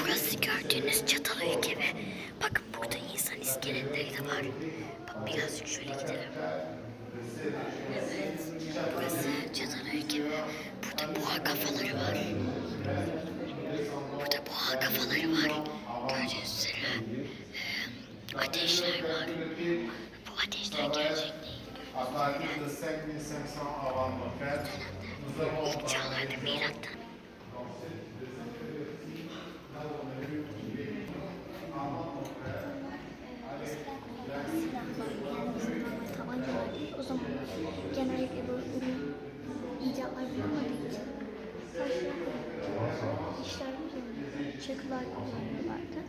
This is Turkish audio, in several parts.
Burası gördüğünüz Çatalhöyük evi. Bakın burada insan iskeletleri de var. Bak birazcık şöyle gidelim. Evet. Burası Çatalhöyük evi. Burada boğa kafaları var. Burada boğa kafaları var. Gördüğünüz üzere ateşler var. Bu ateşler gerçek değil. À partir de 5500 avant notre ère, nous avons değil. O zaman için taşlar işler üzerinde çakılar kullanıyorlardı.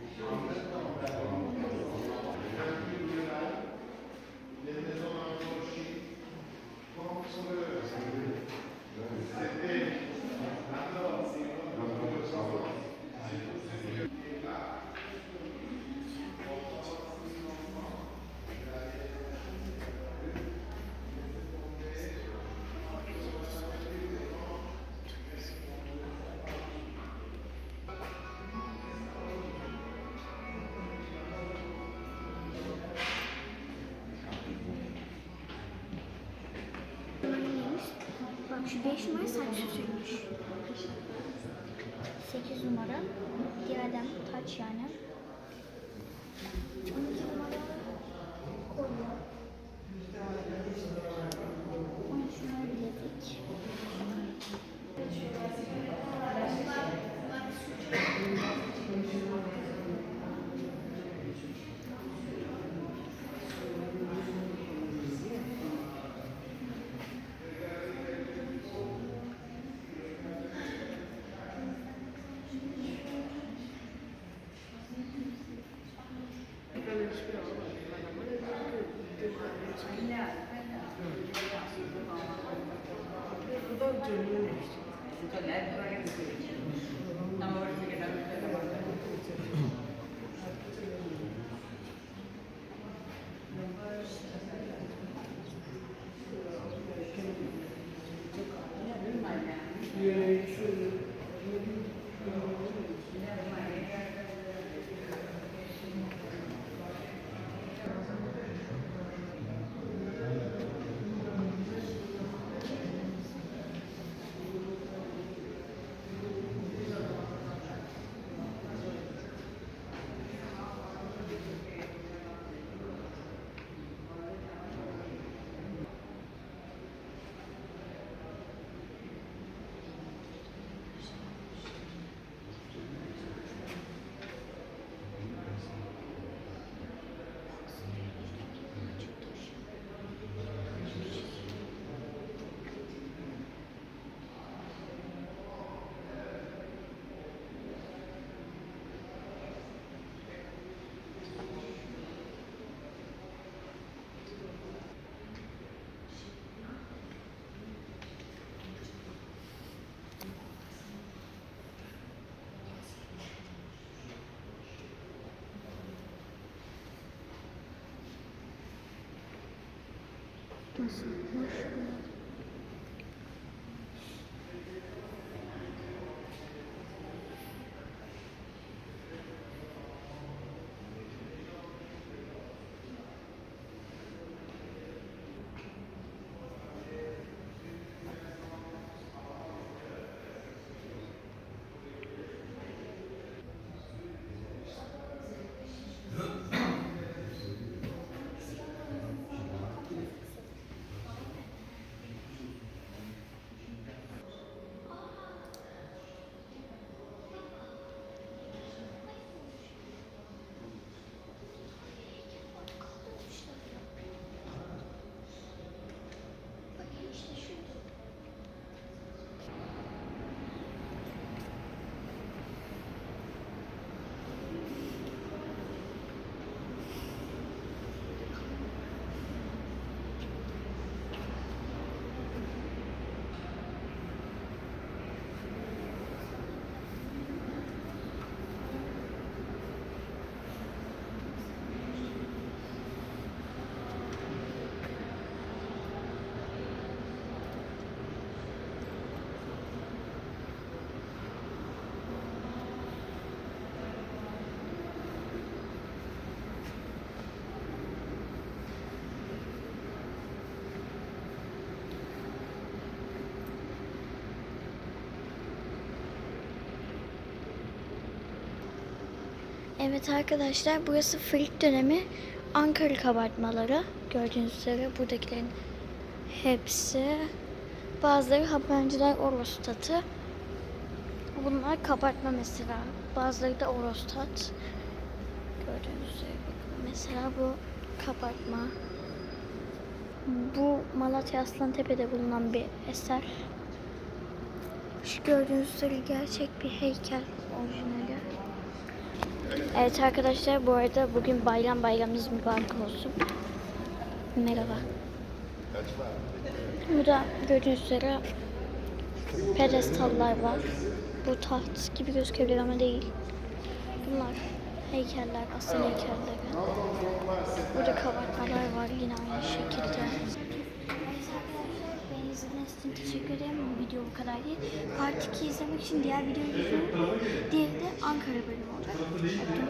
Thank you. Şu 5 numara saç süsüymüş. 8 numara diadem taç yani. 12 numara the natural 我想喝水 Evet arkadaşlar burası Frig dönemi Ankara kabartmaları. Gördüğünüz üzere buradakilerin hepsi. Bazıları Haberciler Orostatı. Bunlar kabartma mesela. Bazıları da Orostat. Gördüğünüz üzere bakın. Mesela bu kabartma. Bu Malatya Aslantepe'de bulunan bir eser. Şu gördüğünüz üzere gerçek bir heykel orijinali. Evet arkadaşlar bu arada bugün bayram bayramınız mübarek olsun. Merhaba. Burada gördüğünüz üzere pedestallar var. Bu taht gibi gözükebilir ama değil. Bunlar heykeller, asıl heykeller. Burada kabartmalar var yine aynı şekilde. Evet arkadaşlar beni izlediğiniz için teşekkür ederim. Bu video bu kadar değil. Part 2 izlemek için diğer videoyu izleyin. Diğeri de Ankara bölümü olacak. Öptüm.